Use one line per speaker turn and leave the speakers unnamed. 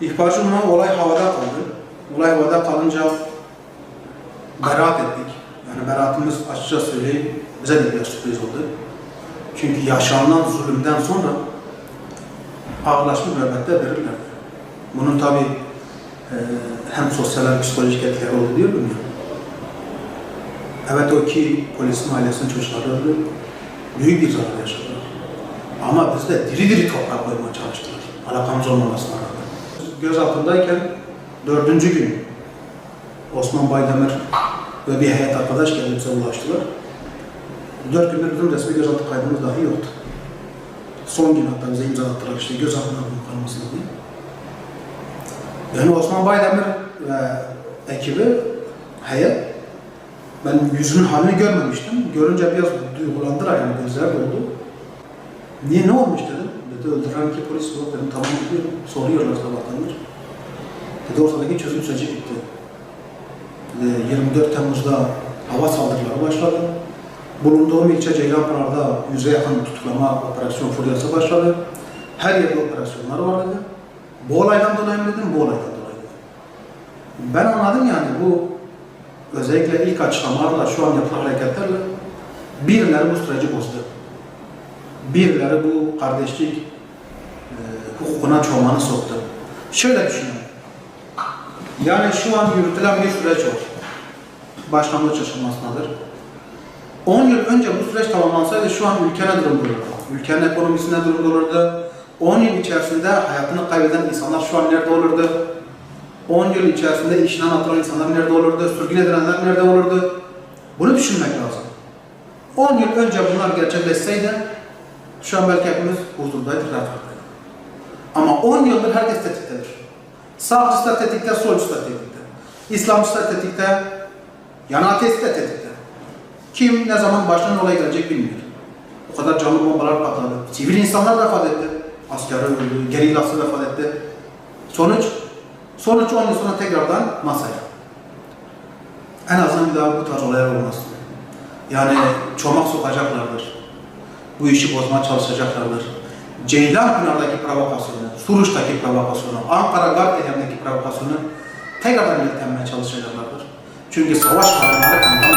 İhbarcı Numan olay havada kaldı. Olay havada kalınca beraat ettik. Yani beraatimiz açıkça söyleyeyim bize de biraz sürpriz oldu. Çünkü yaşanılan zulümden sonra ağırlaşmış nöbette verirler. Bunun tabi hem sosyal psikolojik etkileri oldu diyor muyum? Evet o ki polisin ailesinin çocukları öldü. Büyük bir zarar yaşadılar. Ama biz de diri diri toprağa koymaya çalıştılar. Alakamız olmamasına rağmen. Gözaltındayken dördüncü gün Osman Baydemir ve bir heyet arkadaş bize ulaştılar. Dört gündür bizim resmi gözaltı kaydımız dahi yoktu. Son gün hatta bize imza attılar işte gözaltına kalmasını diye. Yani Osman Baydemir ve ekibi, heyet, ben yüzünün halini görmemiştim. Görünce biraz duygulandılar yani gözler doldu. Niye ne olmuş dedim. Dedi öldüren ki polis yok dedim tamam biliyorum. Soruyorlar sabahtandır. Dedi ortadaki çözüm süreci bitti. Dedi, 24 Temmuz'da hava saldırıları başladı. Bulunduğum ilçe Ceylanpınar'da yüze yakın tutuklama operasyon furyası başladı. Her yerde operasyonlar var dedi. Bu olaydan dolayı mı dedim, bu olaydan dolayı dedim. Ben anladım yani bu özellikle ilk açıklamalarla şu an yapılan hareketlerle birileri bu süreci bozdu. Birileri bu kardeşlik hukukuna çoğmanı soktu. Şöyle düşünün. Yani şu an yürütülen bir süreç var. Başlangıç aşamasındadır. 10 yıl önce bu süreç tamamlansaydı şu an ülke ne durumda? Ülkenin ekonomisi ne durumda olurdu? 10 yıl içerisinde hayatını kaybeden insanlar şu an nerede olurdu? 10 yıl içerisinde işinden atılan insanlar nerede olurdu? Sürgün edilenler nerede olurdu? Bunu düşünmek lazım. 10 yıl önce bunlar gerçekleşseydi şu an belki hepimiz huzurdaydık, rahatlıktaydık. Ama 10 yıldır herkes tetiktedir. Sağcısı da tetikte, solcusu da tetikte. İslamcısı da tetikte, yani ateist de tetikte. Kim ne zaman başına olay gelecek bilmiyor. O kadar canlı bombalar patladı. Sivil insanlar vefat etti. Askeri öldü, gerillası vefat etti. Sonuç? Sonuç 10 yıl sonra tekrardan masaya. En azından bir daha bu tarz olaylar olmaz. Yani çomak sokacaklardır. Bu işi bozmaya çalışacaklardır. Ceylanpınar'daki provokasyonu, Suruç'taki provokasyonu, Ankara Garp provokasyonu tekrardan yönetmeye çalışacaklardır. Çünkü savaş kadınları kandan